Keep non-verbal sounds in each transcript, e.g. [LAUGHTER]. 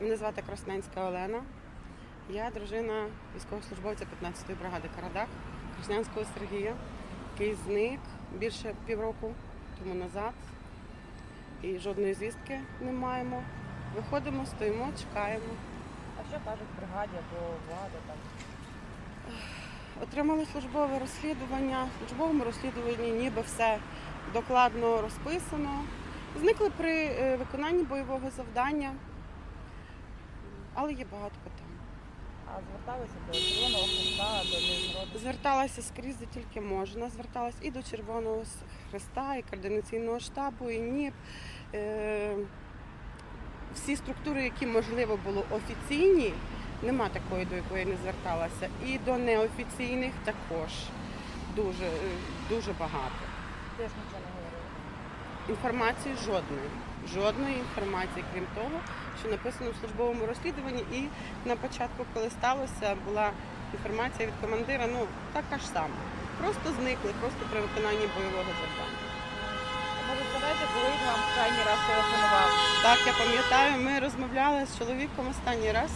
Мене звати Красненська Олена. Я дружина військовослужбовця 15-ї бригади Карадах Краснянського Сергія, який зник більше півроку тому назад. І жодної звістки не маємо. Виходимо, стоїмо, чекаємо. А що кажуть в бригаді або влада там? Отримали службове розслідування. В службовому розслідуванні ніби все докладно розписано. Зникли при е, виконанні бойового завдання, але є багато питань. А зверталися до Червоного Христа, до міжнародних Зверталася скрізь, де тільки можна. Зверталася і до Червоного Хреста, і координаційного штабу, і НІП. Е, всі структури, які можливо було офіційні, нема такої, до якої не зверталася. І до неофіційних також дуже, дуже багато. теж нічого. Інформації жодної. Жодної інформації, крім того, що написано в службовому розслідуванні. І на початку, коли сталося, була інформація від командира, ну така ж сама. Просто зникли, просто при виконанні бойового завдання. Може, згадайте, коли вам крайній раз телефонував? Так, я пам'ятаю, ми розмовляли з чоловіком останній раз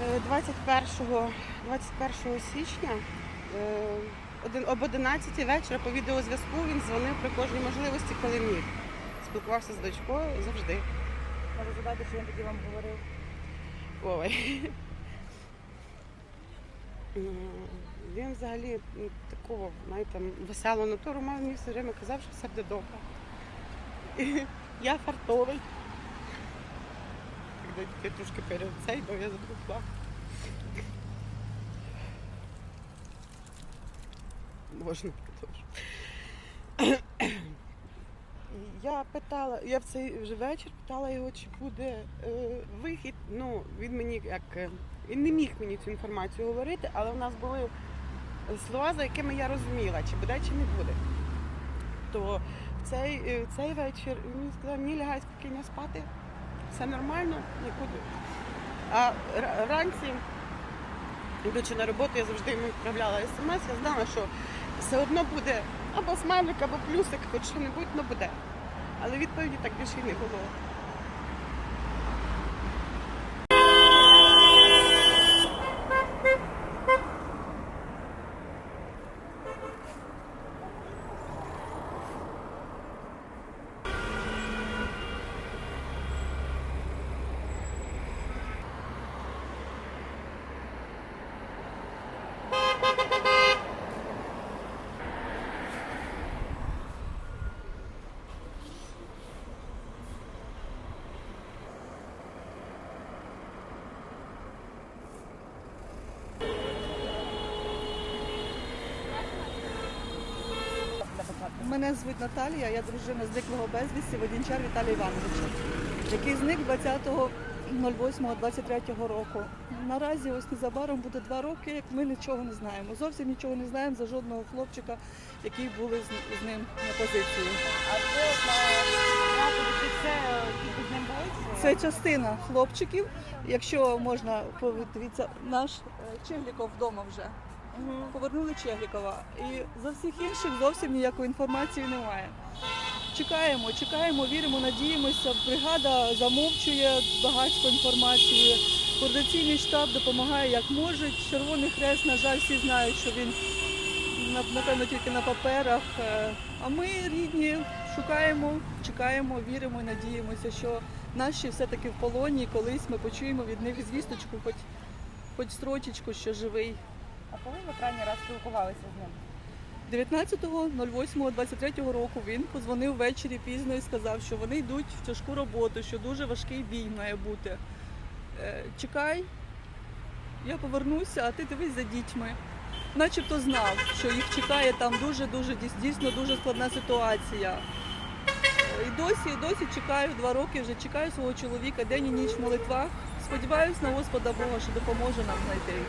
е, 21, 21 січня. Об 11 вечора по відеозв'язку він дзвонив при кожній можливості, коли міг. Спілкувався з дочкою завжди. Може, згадайте, що він тоді вам говорив? Ой. Він взагалі такого, знаєте, веселу натуру мав, мені все время казав, що все буде добре. Я фартовий. Коли трошки перед цей, бо я забула. Можна теж. [COUGHS] Я питала, я в цей вже вечір питала його, чи буде е, вихід. Ну, він мені як е, він не міг мені цю інформацію говорити, але у нас були слова, за якими я розуміла, чи буде, чи не буде. То в цей, е, в цей вечір він мені сказав, ні, лягай спокійно спати, все нормально, нікуди. А ранці, йдучи на роботу, я завжди йому відправляла смс, я знала, що все одно буде або смайлик, або плюсик, хоч що-небудь, але буде. Але відповіді так більше й не було. Мене звуть Наталія, я дружина зниклого безвісті Водінчар Віталія Івановича, який зник 20.08.23 року. Наразі ось незабаром буде два роки, як ми нічого не знаємо. Зовсім нічого не знаємо за жодного хлопчика, які були з, ним на позиції. А це заході це чи- Це частина хлопчиків. Якщо можна подивіться, наш е, Чегліков вдома вже. Повернули Чеглікова. І за всіх інших зовсім ніякої інформації немає. Чекаємо, чекаємо, віримо, надіємося. Бригада замовчує багатько інформації. Координаційний штаб допомагає як може. Червоний хрест, на жаль, всі знають, що він напевно тільки на паперах. Е, А ми рідні шукаємо, чекаємо, віримо і надіємося, що наші все-таки в полоні, колись ми почуємо від них звісточку, хоч, хоч строчечку, що живий. А коли ви крайній раз спілкувалися з ним? 19.08.23 року він позвонив ввечері пізно і сказав, що вони йдуть в тяжку роботу, що дуже важкий бій має бути. Е, Чекай, я повернуся, а ти дивись за дітьми. Начебто знав, що їх чекає там дуже-дуже дійсно дуже складна ситуація. Е, І досі, і досі чекаю два роки, вже чекаю свого чоловіка день і ніч в молитвах. Сподіваюсь на Господа Бога, що допоможе нам знайти. їх.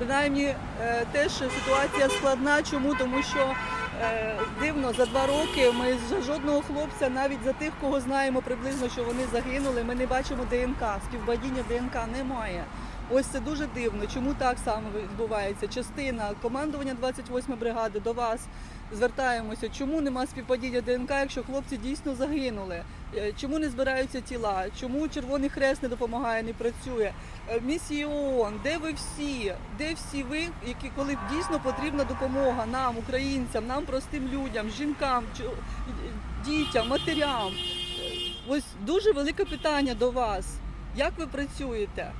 Принаймні те, теж ситуація складна. Чому? Тому що е, дивно, за два роки ми за жодного хлопця, навіть за тих, кого знаємо приблизно, що вони загинули, ми не бачимо ДНК. Співбадіння ДНК немає. Ось це дуже дивно. Чому так само відбувається? Частина командування 28 ї бригади до вас звертаємося. Чому нема співпадіння ДНК, якщо хлопці дійсно загинули? Е, Чому не збираються тіла? Чому Червоний Хрест не допомагає, не працює? Е, Місії ООН, де ви всі? Де всі ви, які коли дійсно потрібна допомога нам, українцям, нам, простим людям, жінкам, дітям, матерям? Е, Ось дуже велике питання до вас. Як ви працюєте?